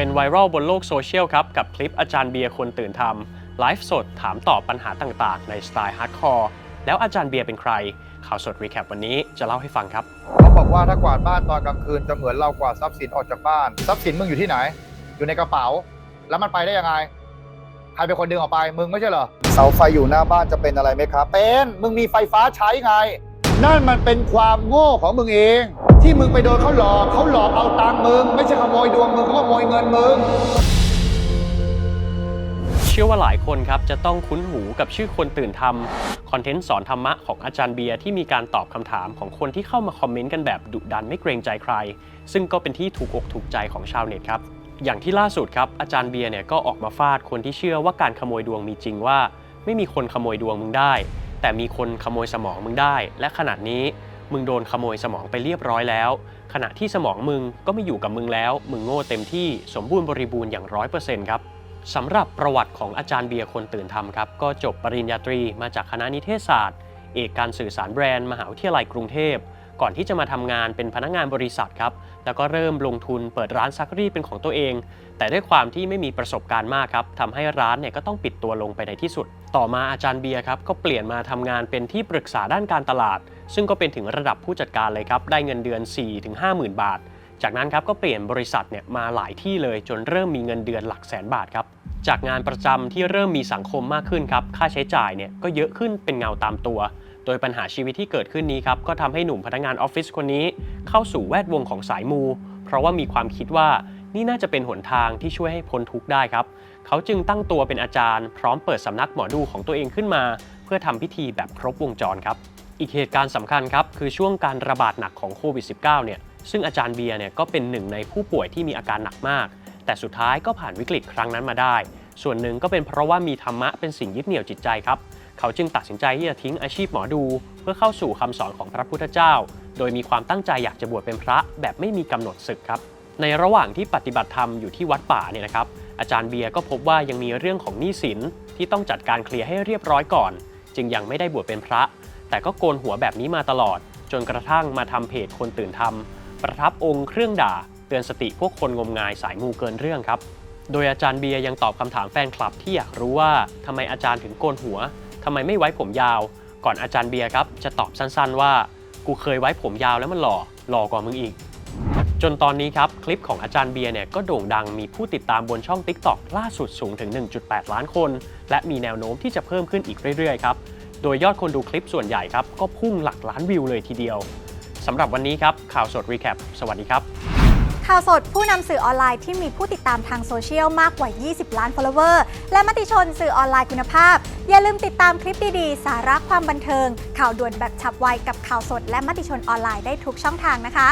เป็นไวรัลบนโลกโซเชียลครับ กับคลิปอาจารย์เบียร์คนตื่นทำไลฟ์สดถามตอบปัญหาต่างๆ ในสไตล์ฮาร์ดคอร์แล้วอาจารย์เบียร์เป็นใคร ข่าวสดรีแคปวันนี้จะเล่าให้ฟังครับ เขาบอกว่าถ้ากวาดบ้านตอนกลางคืนจะเหมือนเรากวาดทรัพย์สินออกจากบ้าน ทรัพย์สินมึงอยู่ที่ไหน อยู่ในกระเป๋า แล้วมันไปได้ยังไง ใครเป็นคนดึงออกไป มึงไม่ใช่เหรอ เสาไฟอยู่หน้าบ้านจะเป็นอะไรไหมครับ เป็น มึงมีไฟฟ้าใช้ไง นั่นมันเป็นความโง่ของมึงเอง ที่มึงไปโดนเขาหลอกเขาหลอกเอาตังค์มึง ไม่ใช่ขโมยดวงมึงเขาขโมยเงินมึง เชื่อว่าหลายคนครับจะต้องคุ้นหูกับชื่อคนตื่นทำคอนเทนต์สอนธรรมะของอาจารย์เบียร์ที่มีการตอบคำถามของคนที่เข้ามาคอมเมนต์กันแบบดุดันไม่เกรงใจใคร ซึ่งก็เป็นที่ถูกอกถูกใจของชาวเน็ตครับ อย่างที่ล่าสุดครับอาจารย์เบียร์เนี่ยก็ออกมาฟาดคนที่เชื่อว่าการขโมยดวงมีจริงว่า ไม่มีคนขโมยดวงมึงได้ แต่มีคนขโมยสมองมึงได้ และขณะนี้ มึงโดนขโมยสมองไปเรียบร้อยแล้ว ขณะที่สมองมึงก็ไม่อยู่กับมึงแล้ว มึงโง่เต็มที่สมบูรณ์บริบูรณ์อย่างร้อยเปอร์เซ็นต์ครับสำหรับประวัติของอาจารย์เบียร์คนตื่นทำครับ ก็จบปริญญาตรีมาจากคณะนิเทศศาสตร์ เอกการสื่อสารแบรนด์ มหาวิทยาลัยกรุงเทพ ก่อนที่จะมาทำงานเป็นพนักงานบริษัทครับ แล้วก็เริ่มลงทุนเปิดร้านซักรีดเป็นของตัวเอง แต่ด้วยความที่ไม่มีประสบการณ์มากครับทำให้ร้านเนี่ยก็ต้องปิดตัวลงไปในที่สุด ต่อมาอาจารย์เบียร์ครับก็เปลี่ยนมาทำงานเป็นที่ปรึกษาด้านการตลาด ซึ่งก็เป็นถึงระดับผู้จัดการเลยครับ ได้เงินเดือน 4-50,000 บาท จากนั้นครับก็เปลี่ยนบริษัทเนี่ยมาหลายที่เลยจนเริ่มมีเงินเดือนหลักแสนบาทครับจากงานประจำที่เริ่มมีสังคมมากขึ้นครับ ค่าใช้จ่ายเนี่ยก็เยอะขึ้นเป็นเงาตามตัว โดยปัญหาชีวิตที่เกิดขึ้นนี้ครับก็ทำให้หนุ่มพนักงานออฟฟิศคนนี้ เข้าสู่แวดวงของสายมู เพราะว่ามีความคิดว่านี่น่าจะเป็นหนทางที่ช่วยให้พ้นทุกข์ได้ครับ เขาจึงตั้งตัวเป็นอาจารย์ พร้อมเปิดสำนักหมอดูของตัวเองขึ้นมา เพื่อทำพิธีแบบครบวงจรครับ อีกเหตุการณ์สำคัญครับ คือช่วงการระบาดหนักของโควิด -19 เนี่ย ซึ่งอาจารย์เบียร์เนี่ยก็เป็นหนึ่งในผู้ป่วยที่มีอาการหนักมาก แต่สุดท้ายก็ผ่านวิกฤตครั้งนั้นมาได้ ส่วนหนึ่งก็เป็นเพราะว่ามีธรรมะเป็นสิ่งยึดเหนี่ยวจิตใจครับ เขาจึงตัดสินใจที่จะทิ้งอาชีพหมอดู เพื่อเข้าสู่คำสอนของพระพุทธเจ้า โดยมีความตั้งใจอยากจะบวชเป็นพระแบบไม่มีกำหนดศึกครับในระหว่างที่ปฏิบัติธรรมอยู่ที่วัดป่าเนี่ยนะครับ อาจารย์เบียร์ก็พบว่ายังมีเรื่องของหนี้สินที่ต้องจัดการเคลียร์ให้เรียบร้อยก่อน จึงยังไม่ได้บวชเป็นพระ แต่ก็โกนหัวแบบนี้มาตลอด จนกระทั่งมาทำเพจคนตื่นทำประทับองค์เครื่องด่า เตือนสติพวกคนงมงายสายมูเกินเรื่องครับ โดยอาจารย์เบียร์ยังตอบคำถามแฟนคลับที่อยากรู้ว่าทำไมอาจารย์ถึงโกนหัวทำไมไม่ไว้ผมยาว ก่อนอาจารย์เบียร์ครับจะตอบสั้นๆ ว่า กูเคยไว้ผมยาวแล้วมันหล่อหล่อกว่ามึงอีก จนตอนนี้ครับคลิปของอาจารย์เบียร์เนี่ยก็โด่งดังมีผู้ติดตามบนช่อง TikTok ล่าสุดสูงถึง 1.8 ล้านคน และมีแนวโน้มที่จะเพิ่มขึ้นอีกเรื่อยๆครับโดยยอดคนดูคลิปส่วนใหญ่ครับก็พุ่งหลักล้านวิวเลยทีเดียวสำหรับวันนี้ครับข่าวสดรีแคปสวัสดีครับ ข่าวสดผู้นำสื่อออนไลน์ที่มีผู้ติดตามทางโซเชียลมากกว่า 20 ล้าน follower และมติชนสื่อออนไลน์คุณภาพ อย่าลืมติดตามคลิปดีๆ สาระความบันเทิง ข่าวด่วนแบบฉับไวกับข่าวสด และมติชนออนไลน์ได้ทุกช่องทางนะคะ